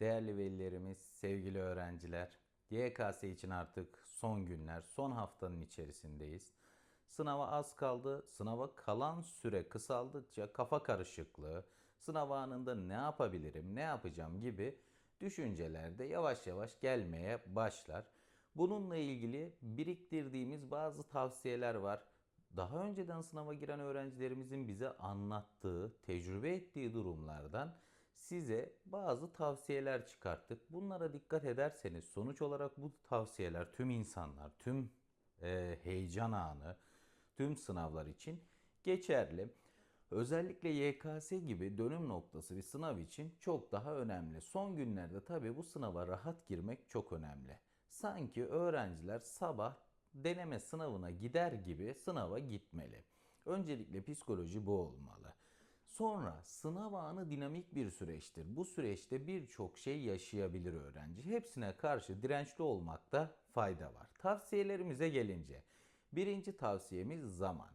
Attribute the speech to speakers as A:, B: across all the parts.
A: Değerli velilerimiz, sevgili öğrenciler, YKS için artık son günler, son haftanın içerisindeyiz. Sınava az kaldı. Sınava kalan süre kısaldıkça kafa karışıklığı, sınav anında ne yapabilirim, ne yapacağım gibi düşünceler de yavaş yavaş gelmeye başlar. Bununla ilgili biriktirdiğimiz bazı tavsiyeler var. Daha önceden sınava giren öğrencilerimizin bize anlattığı, tecrübe ettiği durumlardan size bazı tavsiyeler çıkarttık. Bunlara dikkat ederseniz sonuç olarak bu tavsiyeler tüm insanlar, tüm e, heyecan anı, tüm sınavlar için geçerli. Özellikle YKS gibi dönüm noktası bir sınav için çok daha önemli. Son günlerde tabii bu sınava rahat girmek çok önemli. Sanki öğrenciler sabah deneme sınavına gider gibi sınava gitmeli. Öncelikle psikoloji bu olmalı. Sonra sınav anı dinamik bir süreçtir. Bu süreçte birçok şey yaşayabilir öğrenci. Hepsine karşı dirençli olmakta fayda var. Tavsiyelerimize gelince birinci tavsiyemiz zaman.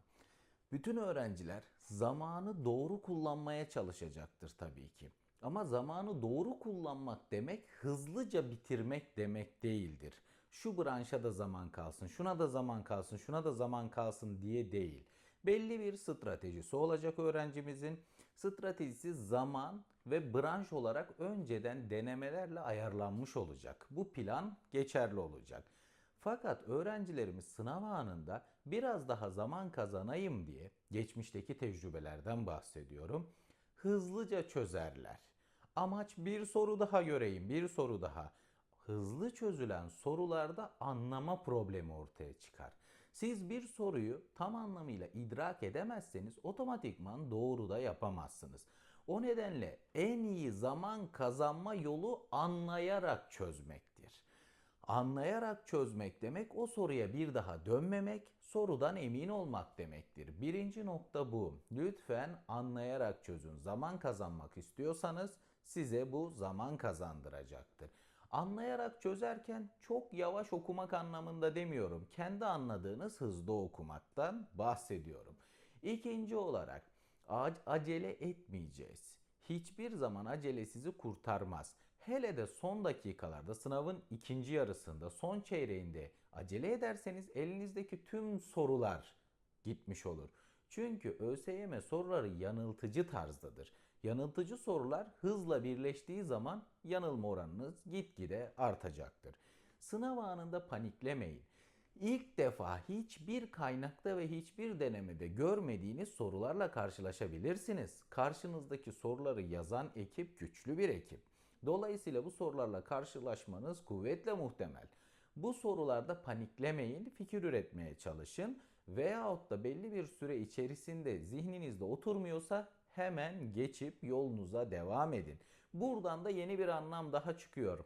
A: Bütün öğrenciler zamanı doğru kullanmaya çalışacaktır tabii ki. Ama zamanı doğru kullanmak demek hızlıca bitirmek demek değildir. Şu branşa da zaman kalsın, şuna da zaman kalsın, şuna da zaman kalsın diye değil. Belli bir stratejisi olacak öğrencimizin. Stratejisi zaman ve branş olarak önceden denemelerle ayarlanmış olacak. Bu plan geçerli olacak. Fakat öğrencilerimiz sınav anında biraz daha zaman kazanayım diye geçmişteki tecrübelerden bahsediyorum. Hızlıca çözerler. Amaç bir soru daha göreyim, bir soru daha. Hızlı çözülen sorularda anlama problemi ortaya çıkar. Siz bir soruyu tam anlamıyla idrak edemezseniz otomatikman doğru da yapamazsınız. O nedenle en iyi zaman kazanma yolu anlayarak çözmektir. Anlayarak çözmek demek o soruya bir daha dönmemek, sorudan emin olmak demektir. Birinci nokta bu. Lütfen anlayarak çözün. Zaman kazanmak istiyorsanız size bu zaman kazandıracaktır. Anlayarak çözerken çok yavaş okumak anlamında demiyorum. Kendi anladığınız hızda okumaktan bahsediyorum. İkinci olarak acele etmeyeceğiz. Hiçbir zaman acele sizi kurtarmaz. Hele de son dakikalarda sınavın ikinci yarısında, son çeyreğinde acele ederseniz elinizdeki tüm sorular gitmiş olur. Çünkü ÖSYM soruları yanıltıcı tarzdadır. Yanıltıcı sorular hızla birleştiği zaman yanılma oranınız gitgide artacaktır. Sınav anında paniklemeyin. İlk defa hiçbir kaynakta ve hiçbir denemede görmediğiniz sorularla karşılaşabilirsiniz. Karşınızdaki soruları yazan ekip güçlü bir ekip. Dolayısıyla bu sorularla karşılaşmanız kuvvetle muhtemel. Bu sorularda paniklemeyin, fikir üretmeye çalışın veyahut da belli bir süre içerisinde zihninizde oturmuyorsa hemen geçip yolunuza devam edin. Buradan da yeni bir anlam daha çıkıyor.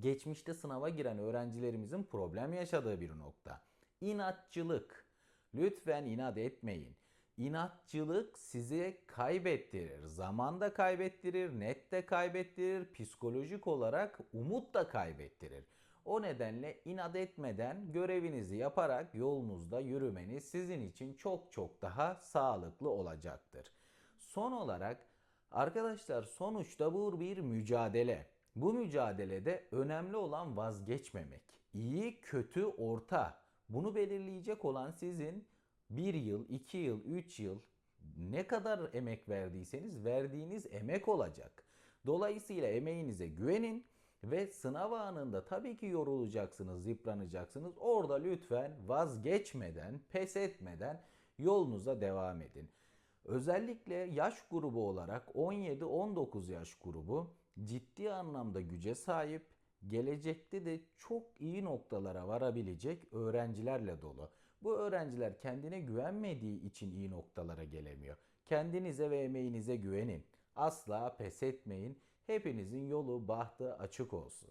A: Geçmişte sınava giren öğrencilerimizin problem yaşadığı bir nokta. İnatçılık. Lütfen inat etmeyin. İnatçılık sizi kaybettirir. Zaman da kaybettirir, net de kaybettirir, psikolojik olarak umut da kaybettirir. O nedenle inat etmeden görevinizi yaparak yolunuzda yürümeniz sizin için çok çok daha sağlıklı olacaktır. Son olarak arkadaşlar sonuçta bu bir mücadele. Bu mücadelede önemli olan vazgeçmemek. İyi, kötü, orta. Bunu belirleyecek olan sizin 1 yıl, 2 yıl, 3 yıl ne kadar emek verdiyseniz verdiğiniz emek olacak. Dolayısıyla emeğinize güvenin ve sınav anında tabii ki yorulacaksınız, yıpranacaksınız. Orada lütfen vazgeçmeden, pes etmeden yolunuza devam edin. Özellikle yaş grubu olarak 17-19 yaş grubu ciddi anlamda güce sahip, gelecekte de çok iyi noktalara varabilecek öğrencilerle dolu. Bu öğrenciler kendine güvenmediği için iyi noktalara gelemiyor. Kendinize ve emeğinize güvenin. Asla pes etmeyin. Hepinizin yolu, bahtı açık olsun.